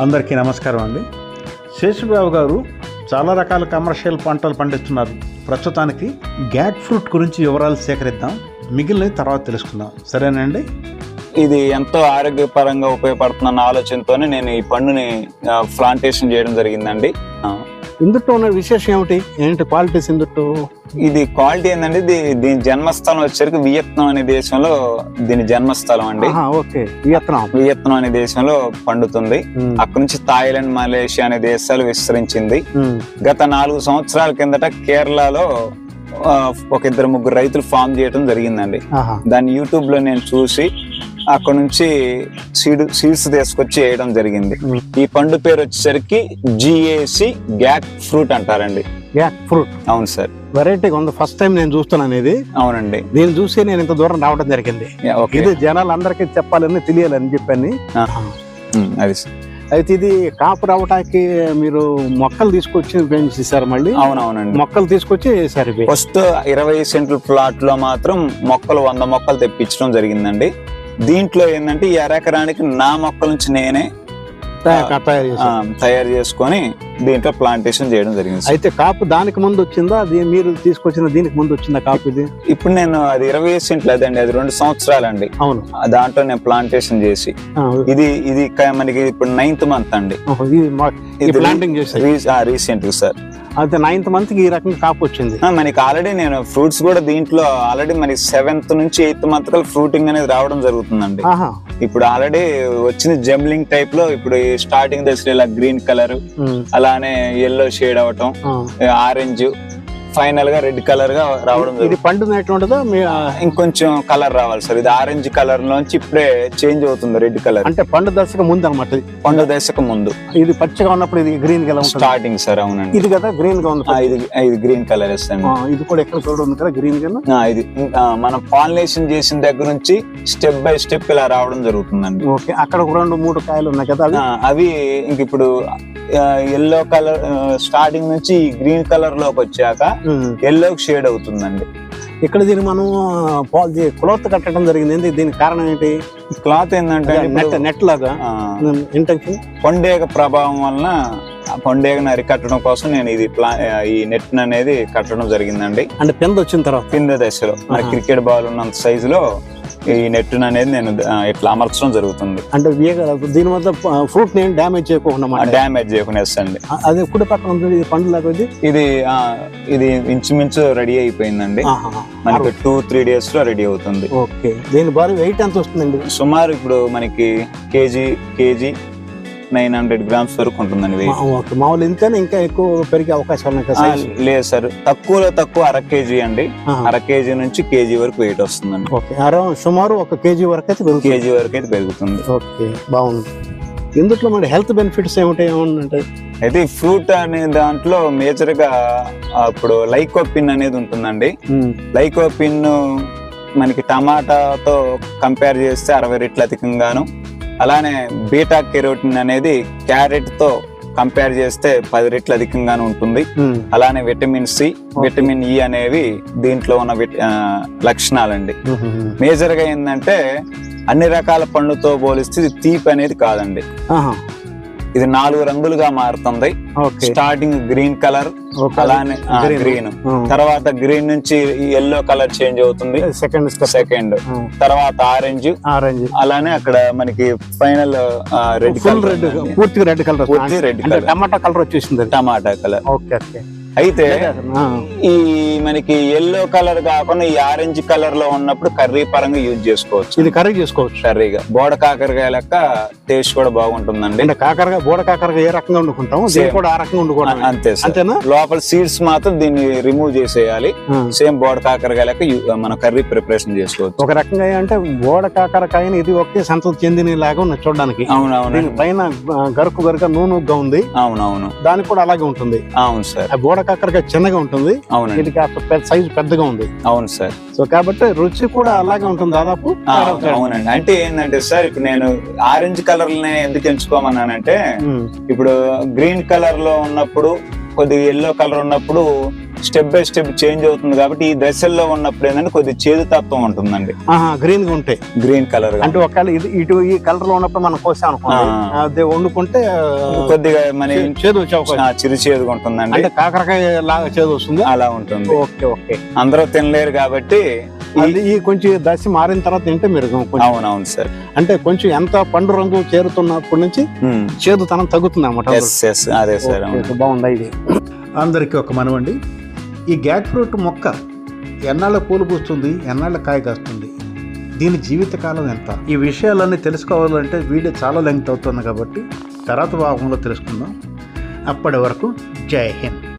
అందరికీ నమస్కారం అండి. శేషుబాబు గారు చాలా రకాల కమర్షియల్ పంటలు పండిస్తున్నారు. ప్రస్తుతానికి గ్యాట్ ఫ్రూట్ గురించి వివరాలు సేకరిద్దాం. మిగిలినవి తర్వాత తెలుసుకుందాం. సరేనండి? ఇది ఎంతో ఆరోగ్యపరంగా ఉపయోగపడుతున్న ఆలోచనతోనే నేను ఈ పండుని ప్లాంటేషన్ చేయడం జరిగిందండి. ఇందుట్లో ఉన్న విశేషం ఏమిటి? ఏంటి క్వాలిటీస్ ఇందుట్లో ఇది క్వాలిటీ ఏంటంటే దీని జన్మస్థలం వచ్చేసరికి వియత్నం అనే దేశంలో దీని జన్మస్థలం అండి. ఓకే. వియత్నాం. వియత్నం అనే దేశంలో పండుతుంది. అక్కడ నుంచి థాయిలాండ్ మలేషియా అనే దేశాలు విస్తరించింది. గత నాలుగు సంవత్సరాల కిందట కేరళలో ఒక ఇద్దరు ముగ్గురు రైతులు ఫామ్ చేయడం జరిగిందండి. దాన్ని యూట్యూబ్లో నేను చూసి అక్కడ నుంచి సీడ్ సీడ్స్ తీసుకొచ్చి వేయడం జరిగింది. ఈ పండు పేరు వచ్చేసరికి G A C gac fruit అంటారండి. Gac fruit. అవును సార్. వెరైటీగా ఉంది. ఫస్ట్ టైం నేను చూస్తున్నాను ఇది అవునండి. దీన్ని చూసి నేను ఇంత దూరం రావడం జరిగింది. ఇది జనాలు అందరికీ చెప్పాలని తెలియాలని చెప్పని. అది సార్. అయితే ఇది కాపు రావటానికి మీరు మొక్కలు తీసుకొచ్చి పెంచేసారు మళ్ళీ? అవునవునండి. మొక్కలు తీసుకొచ్చి ఇవి. ఫస్ట్ ఇరవై సెంట్ల ప్లాట్లో మాత్రం మొక్కలు వంద మొక్కలు తెప్పించడం జరిగిందండి. దీంట్లో ఏంటంటే ఈ ఎకరానికి నా మొక్కల నుంచి నేనే తయా- తయారు చేసుకొని దీంట్లో ప్లాంటేషన్ చేయడం జరిగింది. అయితే కాపు దానికి ముందు వచ్చిందా? అది మీరు తీసుకొచ్చిన దీనికి ముందు వచ్చిందా కాపు ఇది? ఇప్పుడు నేను అది ఇరవై సెంట్లు అదండి అది రెండు సంవత్సరాలండి. అవును. ఆ దాంట్లో నేను ప్లాంటేషన్ చేసి. ఇది ఇది మనకి ఇప్పుడు నైన్త్ మంత్ అండి. Planting recent sir. అయితే నైన్త్ మంత్కి ఈ రకంగా కాపు వచ్చింది. మనకి ఆల్రెడీ నేను ఫ్రూట్స్ కూడా దీంట్లో ఆల్రెడీ మనకి సెవెంత్ నుంచి ఎయిత్ మంత్ కల్ ఫ్రూటింగ్ అనేది రావడం జరుగుతుందండి. ఇప్పుడు ఆల్రెడీ వచ్చింది జంబ్లింగ్ టైప్లో ఇప్పుడు స్టార్టింగ్ దశలో ఇలా గ్రీన్ కలర్ అలానే ఎల్లో షేడ్ అవటం. ఆరెంజ్ ఫైనల్గా రెడ్ కలర్గా రావడం ఇది మీ ఆ, ఇంకొంచెం కలర్ రావాలి సార్. ఇది ఆరెంజ్ కలర్ లోంచి ఇప్పుడే చేంజ్ అవుతుంది రెడ్ కలర్ అంటే పండు దశకు ముందు అనమాట పండు దశకు ముందు. ఇది పచ్చిగా ఉన్నప్పుడు ఇది గ్రీన్ ఉంటుంది? స్టార్టింగ్ సార్ అవునండి. ఇది కదా గ్రీన్గా ఉంది ఇది ఇది గ్రీన్ కలర్ ఇస్తాను ఆ, ఇది కూడా ఎక్కడ చూడ ఉంది కదా గ్రీన్ ఆ, ఇది మనం పాలినేషన్ చేసిన దగ్గర నుంచి స్టెప్ బై స్టెప్ ఇలా రావడం జరుగుతుందండి. ఓకే అక్కడ రెండు మూడు కాయలు ఉన్నాయి కదా అవి? ఇంక ఇప్పుడు ఎల్లో కలర్ స్టార్టింగ్ నుంచి గ్రీన్ కలర్లోకి వచ్చాక ఎల్లో షేడ్ అవుతుందండి. ఇక్కడ దీన్ని మనం పాల్ క్లోత్ కట్టడం జరిగింది. ఏంటి దీనికి కారణం ఏంటి? క్లాత్ ఏంటంటే నెట్ నెట్ లాగా. ఇంటెన్షన్ పొండేగ ప్రభావం వలన పొండేగను అరికట్టడం కోసం నేను ఇది ప్లా ఈ నెట్ అనేది కట్టడం జరిగిందండి. అంటే పెంద వచ్చిన తర్వాత. కింద దశలో. ఆహా. క్రికెట్ బాల్ ఉన్నంత సైజులో ఈ నెట్ అనేది నేను ఇట్లా అమర్చడం జరుగుతుంది. అంటే దీని వల్ల ఫ్రూట్ నేను డ్యామేజ్ చేయకుండా. డ్యామేజ్ చేయకునేస్తండి ఆ, అది కుడి పక్కన ఉంటుంది ఇది పండు లాగా ఇది ఇది ఇంచుమించు రెడీ అయిపోయిందండి. మనకి టూ త్రీ డేస్లో రెడీ అవుతుంది. ఓకే. దీని బరువు వెయిట్ ఎంత వస్తుందండి? సుమారు ఇప్పుడు మనకి kg kg nine hundred grams వరకు ఉంటుందండి వెయిట్. మామూలు ఇంతేనే ఇంకా ఎక్కువ పెరిగే అవకాశాలు ఉన్నాయి కదా size? లేదు సార్. తక్కువలో తక్కువ అర కేజీ అండి. ఆహా. అర కేజీ నుంచి కేజీ వరకు వెయిట్ వస్తుందండి. ఓకే. అరౌండ్ సుమారు ఒక కేజీ వరకు అయితే పెరుగుతుంది. కేజీ వరకు అయితే పెరుగుతుంది. ఓకే. బాగుంది. ఇందులో మరి హెల్త్ బెనిఫిట్స్ ఏమిటాయి ఏమన్నా అయితే ఈ ఫ్రూట్ అనే దాంట్లో మేజర్గా ఆ, ఇప్పుడు లైకోపిన్ అనేది ఉంటుందండి. లైకోపిన్ మనకి టమాటాతో కంపేర్ చేస్తే అరవై రెట్లు అధికంగాను. అలానే బీటా కెరోటిన్ అనేది క్యారెట్తో కంపేర్ చేస్తే పది రెట్లు అధికంగాను ఉంటుంది. అలానే విటమిన్ సి విటమిన్ ఇ అనేవి దీంట్లో ఉన్న విట- ఆ, లక్షణాలండి. మేజర్గా ఏంటంటే అన్ని రకాల పండుతో పోలిస్తే తీపి అనేది కాదండి. ఇది నాలుగు రంగులుగా మారుతుంది. స్టార్టింగ్ గ్రీన్ కలర్ అలానే. గ్రీన్. తర్వాత గ్రీన్ నుంచి ఎల్లో కలర్ చేంజ్ అవుతుంది. సెకండ్ సెకండ్ తర్వాత ఆరెంజ్ ఆరెంజ్ అలానే అక్కడ మనకి final red full red colour పూర్తిగా రెడ్ కలర్ పూర్తి రెడ్ కలర్ టమాటా కలర్ వచ్చేసింది. టమాటా కలర్. Okay okay. అయితే ఈ మనకి ఎల్లో కలర్ కాకుండా ఈ ఆరెంజ్ కలర్లో ఉన్నప్పుడు కర్రీ పరంగా యూజ్ చేసుకోవచ్చు. ఇది కర్రీ చేసుకోవచ్చు. కర్రీగా. బోడ కాకరకాయ లెక్క టేస్ట్ కూడా బాగుంటుందండి. అంటే కాకరగా బోడ కాకరగా ఏ రకంగా వండుకుంటాం దీన్ని Same. కూడా ఆ రకంగా వండుకోవడం అంతే అంతేనా? లోపల సీడ్స్ మాత్రం దీన్ని రిమూవ్ చేసేయాలి. సేమ్ బోడ కాకరకాయ లెక్క మన కర్రీ ప్రిపరేషన్ చేసుకోవచ్చు. ఒక రకంగా అంటే బోడ కాకరకాయని ఇది ఒకే సంతతి చెందిన లాగా ఉన్నది చూడడానికి అవునవును పైన గరుకు గరుక నూనెగా ఉంది. అవునవును. దానికి కూడా అలాగే ఉంటుంది. అవును సార్. బోడ కాకరకాయ చిన్నగా ఉంటుంది. అవునండి. ఇది కాస్త సైజు పెద్దగా ఉంది. అవును సార్. సో కాబట్టి రుచి కూడా అలాగే ఉంటుంది దాదాపు. అవునండి. అంటే ఏంటంటే సార్ ఇప్పుడు నేను ఆరెంజ్ కలర్ నే ఎందుకు ఎంచుకోమన్నానంటే ఇప్పుడు గ్రీన్ కలర్లో ఉన్నప్పుడు కొద్దిగా ఎల్లో కలర్ ఉన్నప్పుడు స్టెప్ బై స్టెప్ చేంజ్ అవుతుంది కాబట్టి ఈ దశల్లో ఉన్నప్పుడు ఏంటంటే కొద్దిగా చేదు తత్వం ఉంటుందండి. గ్రీన్గా ఉంటాయి. గ్రీన్ కలర్ అంటే ఒకవేళ ఇది ఇటు ఈ కలర్లో ఉన్నప్పుడు మనం కోసాం అనుకోండి. అది వండుకుంటే కొద్దిగా మన చేదు చిరు చేదుగా ఉంటుందండి. అంటే కాకరకాయ లాగా చేదు వస్తుంది. అలా ఉంటుంది. Okay okay. అందరూ తినలేరు కాబట్టి ఈ- అది ఈ కొంచెం దశ మారిన తర్వాత తింటే మీరు కొంచెం అవునవును సార్. అంటే కొంచెం ఎంత పండు రంగు చేరుతున్నప్పటి నుంచి చేదుతనం తగ్గుతుంది అనమాట ఎస్ ఎస్ అదే సార్ బాగుంది ఇది. అందరికీ ఒక మనవండి. ఈ గ్యాక్ ఫ్రూట్ మొక్క ఎన్నాళ్ళ పూలు పూస్తుంది ఎన్నాళ్ళ కాయ కాస్తుంది దీని జీవితకాలం ఎంత? ఈ విషయాలన్నీ తెలుసుకోవాలంటే వీడియో చాలా లెంగ్త్ అవుతుంది కాబట్టి తర్వాత భాగంలో తెలుసుకుందాం. అప్పటి వరకు జై హింద్.